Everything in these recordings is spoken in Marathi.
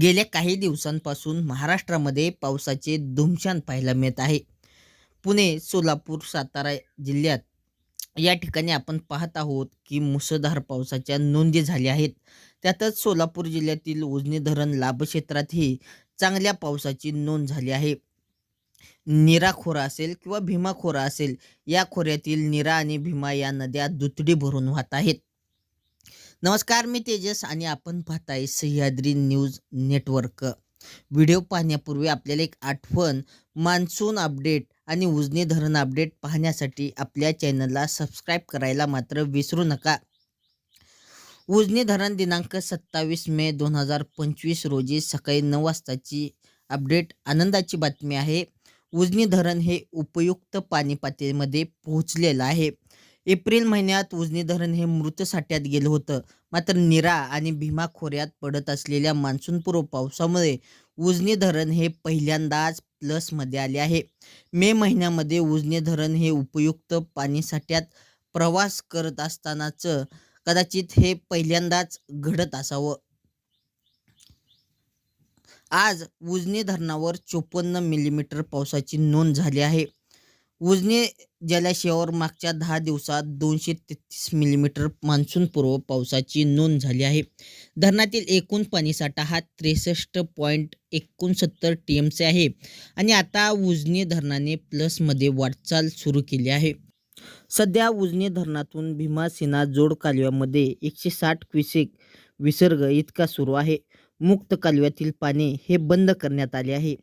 गेल्या काही दिवसांपासून महाराष्ट्रामध्ये पावसाचे धुमशान पाहायला मिळत आहे. पुणे सोलापूर सातारा जिल्ह्यात या ठिकाणी आपण पाहत आहोत की मुसळधार पावसाच्या नोंदी झाल्या आहेत. त्यातच सोलापूर जिल्ह्यातील उजनी धरण लाभक्षेत्रातही चांगल्या पावसाची नोंद झाली आहे. नीरा खोरा असेल किंवा भीमा खोरा असेल या खोऱ्यातील नीरा आणि भीमा या नद्या दुतडी भरून वाहत आहेत. नमस्कार मी तेजस आणि आपण पाहताय सह्याद्री न्यूज नेटवर्क. व्हिडिओ पाहण्यापूर्वी आपल्याला एक आठवण मान्सून अपडेट आणि उजनी धरण अपडेट पाहण्यासाठी आपल्या चॅनलला सबस्क्राईब करायला मात्र विसरू नका. उजनी धरण दिनांक सत्तावीस मे दोन हजार पंचवीस रोजी सकाळी नऊ वाजताची अपडेट आनंदाची बातमी आहे. उजनी धरण हे उपयुक्त पाणी पातळीमध्ये पोहोचलेलं आहे. एप्रिल महिन्यात उजनी धरण हे मृत साठ्यात गेलं होतं. मात्र निरा आणि भीमा खोऱ्यात पडत असलेल्या मान्सूनपूर्व पावसामुळे उजनी धरण हे पहिल्यांदाच प्लसमध्ये आले आहे. मे महिन्यामध्ये उजनी धरण हे उपयुक्त पाणी साठ्यात प्रवास करत असतानाचं कदाचित हे पहिल्यांदाच घडत असावं. आज उजनी धरणावर चोपन्न मिलीमीटर पावसाची नोंद झाली आहे. उजनी जलाशयावर मागच्या दहा दिवसात दोनशे तेहतीस मिलीमीटर मान्सूनपूर्व पावसाची नोंद झाली आहे. धरणातील एकूण पाणीसाठा हा त्रेसष्ट पॉईंट एकोणसत्तर टी एमचे आहे आणि आता उजनी धरणाने प्लसमध्ये वाटचाल सुरू केली आहे. सध्या उजनी धरणातून भीमासेना जोड कालव्यामध्ये एकशे साठ क्युसेक विसर्ग इतका सुरू आहे. मुक्त कालव्यातील पाणी हे बंद करण्यात आले आहे.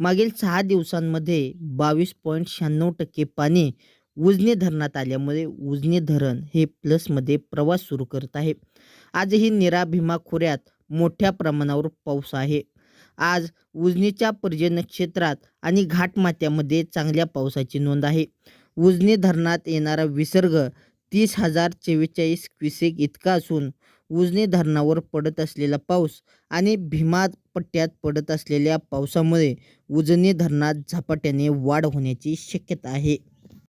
मागील सहा दिवसांमध्ये बावीस पॉईंट शहाण्णव टक्के पाणी उजनी धरणात आल्यामुळे उजनी धरण हे प्लसमध्ये प्रवास सुरू करत आहे. आजही निरा भीमा खोऱ्यात मोठ्या प्रमाणावर पाऊस आहे. आज उजनीच्या पर्जन्य क्षेत्रात आणि घाटमात्यामध्ये चांगल्या पावसाची नोंद आहे. उजनी धरणात येणारा विसर्ग तीस हजार चव्वेचाळीस क्युसेक इतका असून उजनी धरणावर पडत असलेला पाऊस आणि भीमा पट्ट्यात पडत असलेल्या पावसामुळे उजनी धरणात झपाट्याने वाढ होण्याची शक्यता आहे.